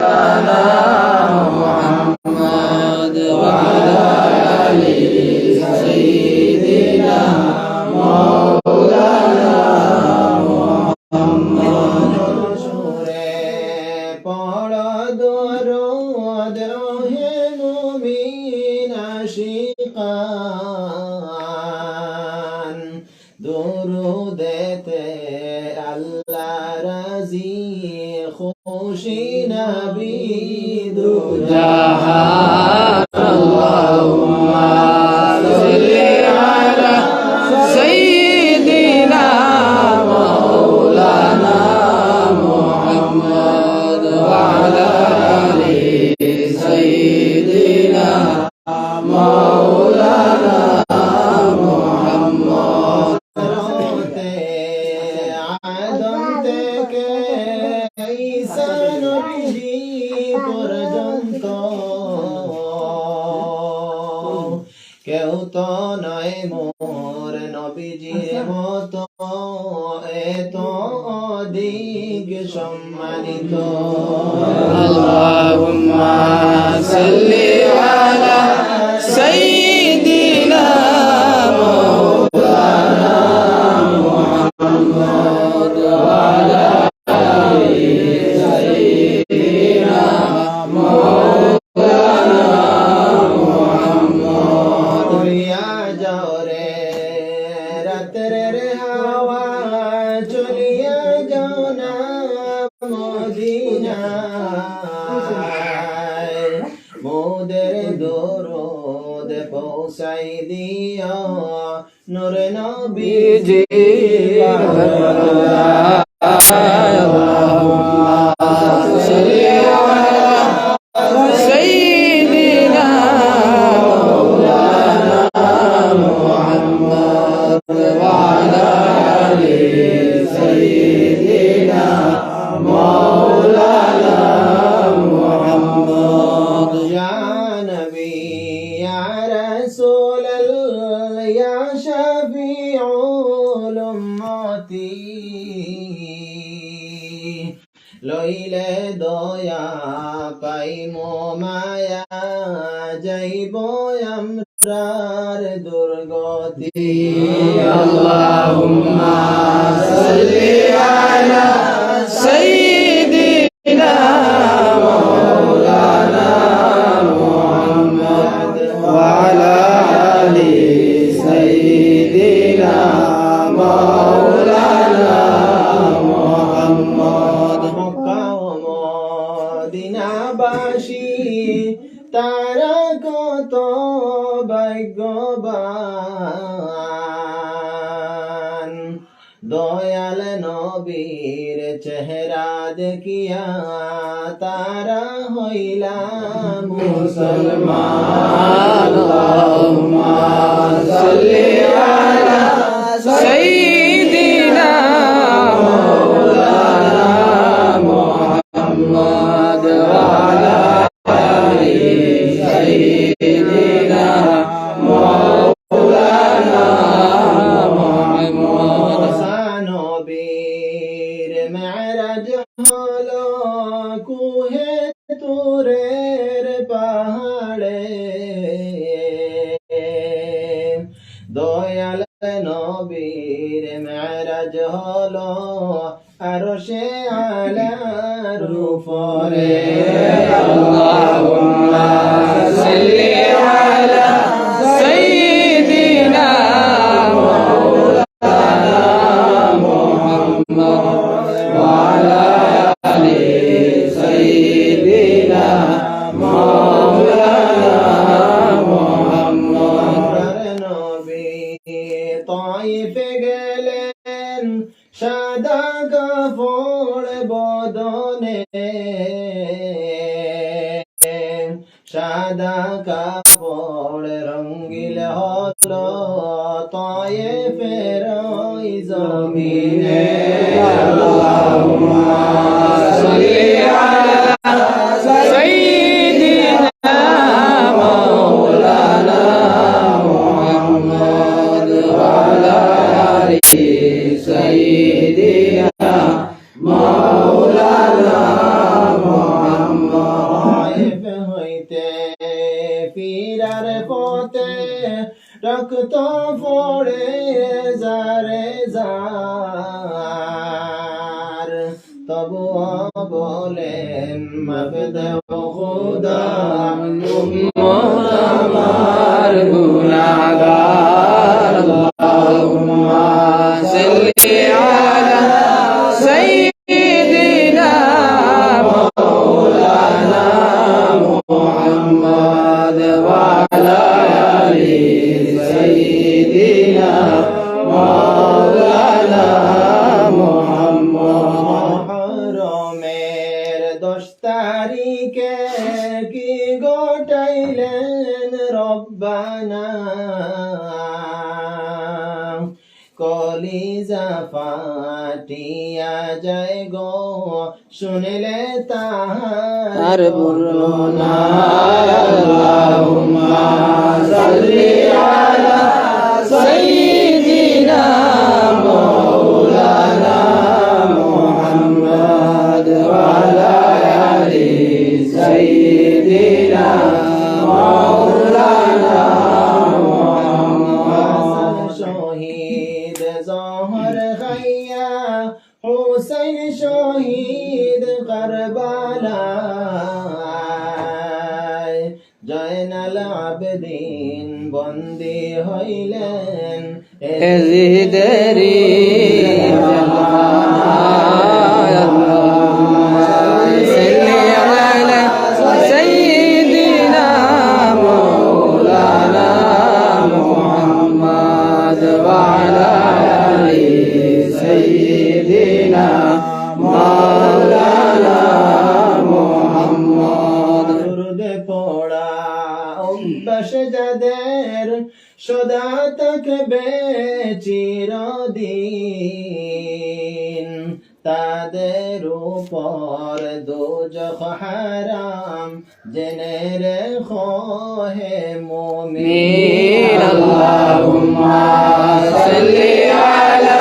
la la বিজে হইলে দয়া পাইম মায়া যাইব আমরার দুর্গতি। আল্লাহুম্মা সাল্লি আলা সাইয়্যিদিনা কত ভাগ্যবান। দয়াল নবীর চেহারা দেখিয়া তারা হইলা মুসলমান। সৈদিনা মৌলানা দয়াল নবীর মেরাজ হলো আর সে আলার উপরে। সাল্লি আলা হলো তয়ে ফেরোই জমিনে। আল্লাহুম্মা সাল্লি আলা দশ তারিখে কি গোটাইলেন রব্বানা? কলিজা ফাটিয়া যায় গো শুনলে তাহার বর্ণনা। আল্লাহুম্মা সাল্লি আলা محمد وعلى آل سيدنا مولانا محمد দুরুদে পড়া অভ্যাস যাদের সদা থাকবে চিরদিন তাদের উপর দুজখ হারাম। জেনে রেখো হে মুমিন। আল্লাহুম্মা সাল্লি আলা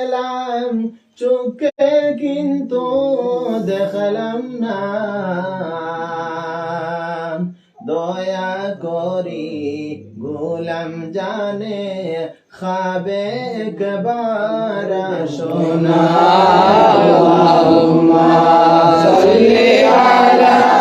গেলাম চোখে কিন্তু দেখলাম না। দয়া করি গোলাম জানে খাবে একবার সোনা আলা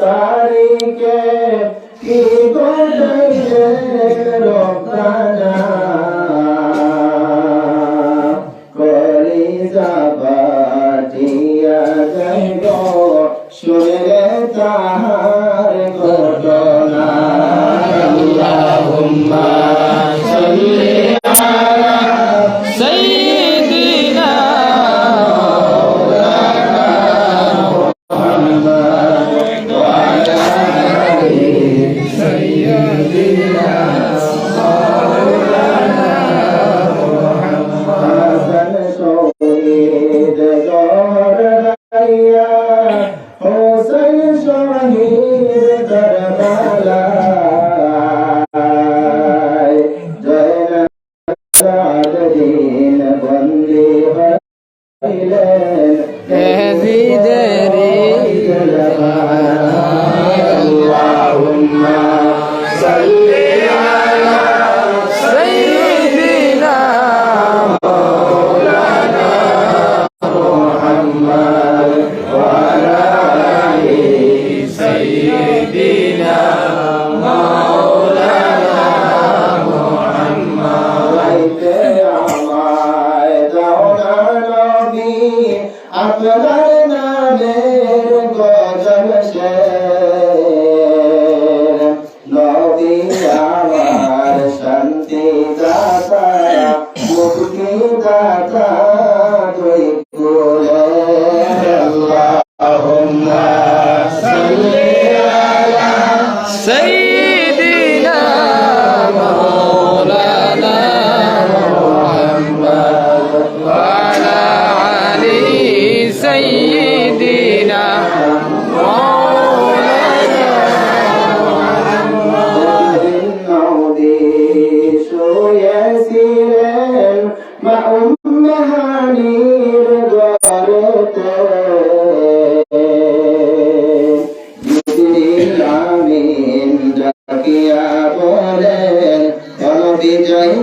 তারিখে কি করি যাব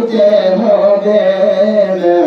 যে হবে না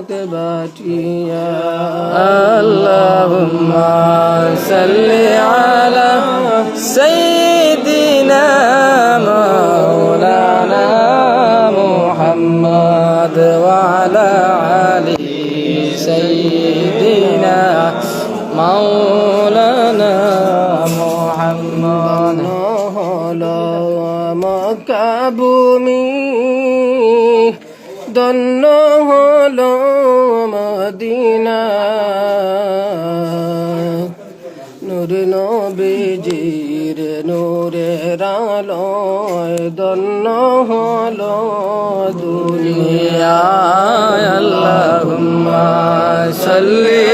عقبتي اللهم صل على سيدنا مولانا محمد وعلى علي سيدنا مولانا ধন্য হল মদিনা নূর নবীজির নূরের আলোয় দন্ন হল দুনিয়া আল্লাহুম্মা সাল্লি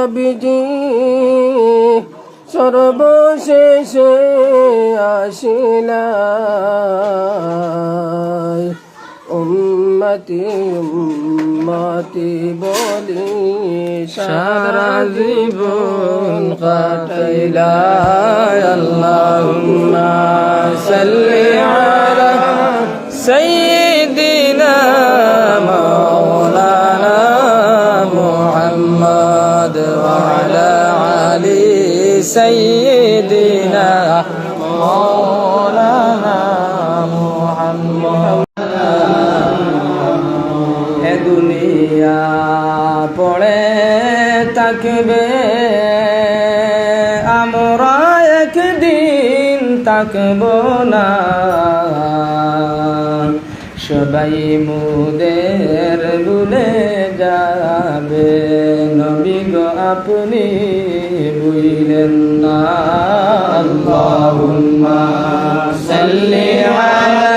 নবীজি সর্বশেষে আসিলাই। উম্মতি উম্মতি বলি সারা জীবন কাটাইলাই। আল্লাহুম্মা সাল্লি আলা সাইয়্যিদ سيدنا مولانا محمد. দুনিয়া পড়ে থাকবে আমরা একদিন থাকব না সবাই মুদের ভুলে যাবে নবী গো আপনি إلى النار اللهم صل على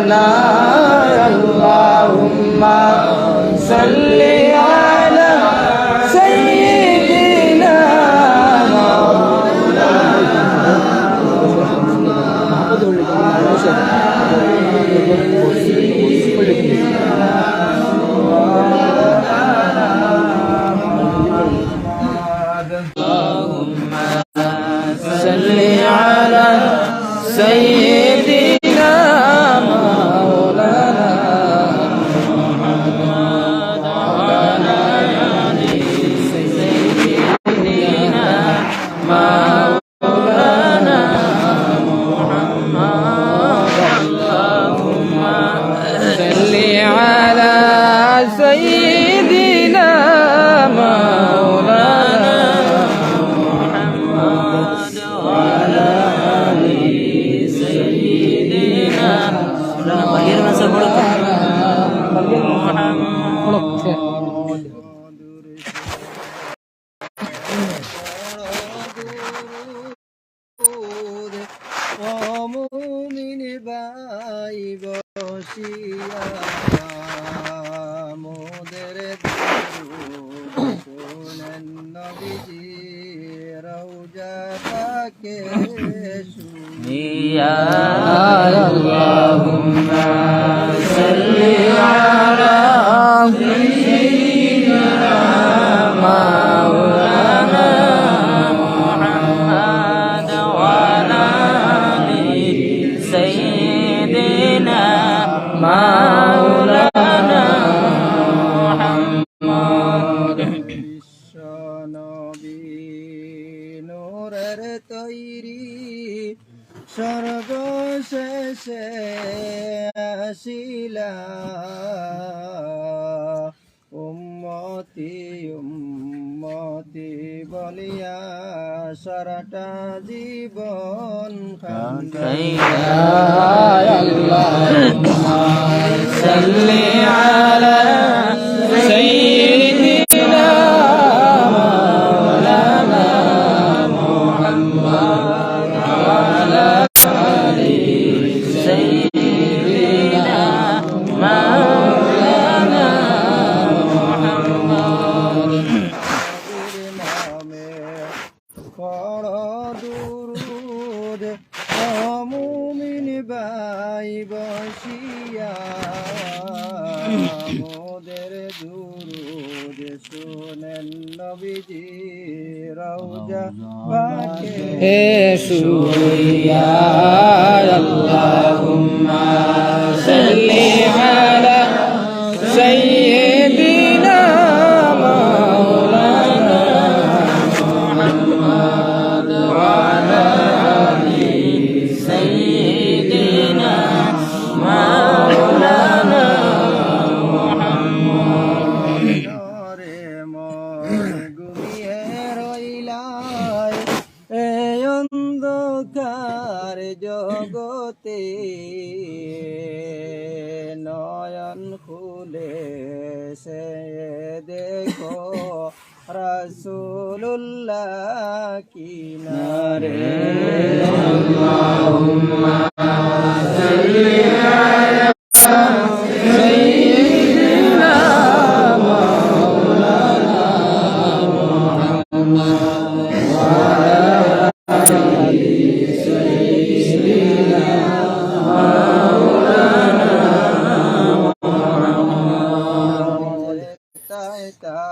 ربنا اللهم صل على سيدنا مولانا ಬಗೆಯರ್ ಮನಸ ಕೊಡುತ್ತೆ ಕೊಡುತ್ತೆ মা সারাটা জীবন আল্লাহ। সাল্লি আলা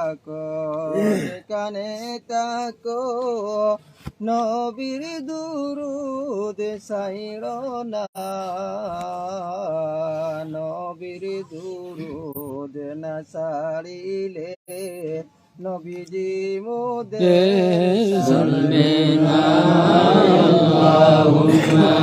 থাকো কানে থাকো। নবীর দুরুদ সাইর না। নবীর দুরুদ না সারিলে নবীজি মোদে সাল্লে না আল্লাহুম্মা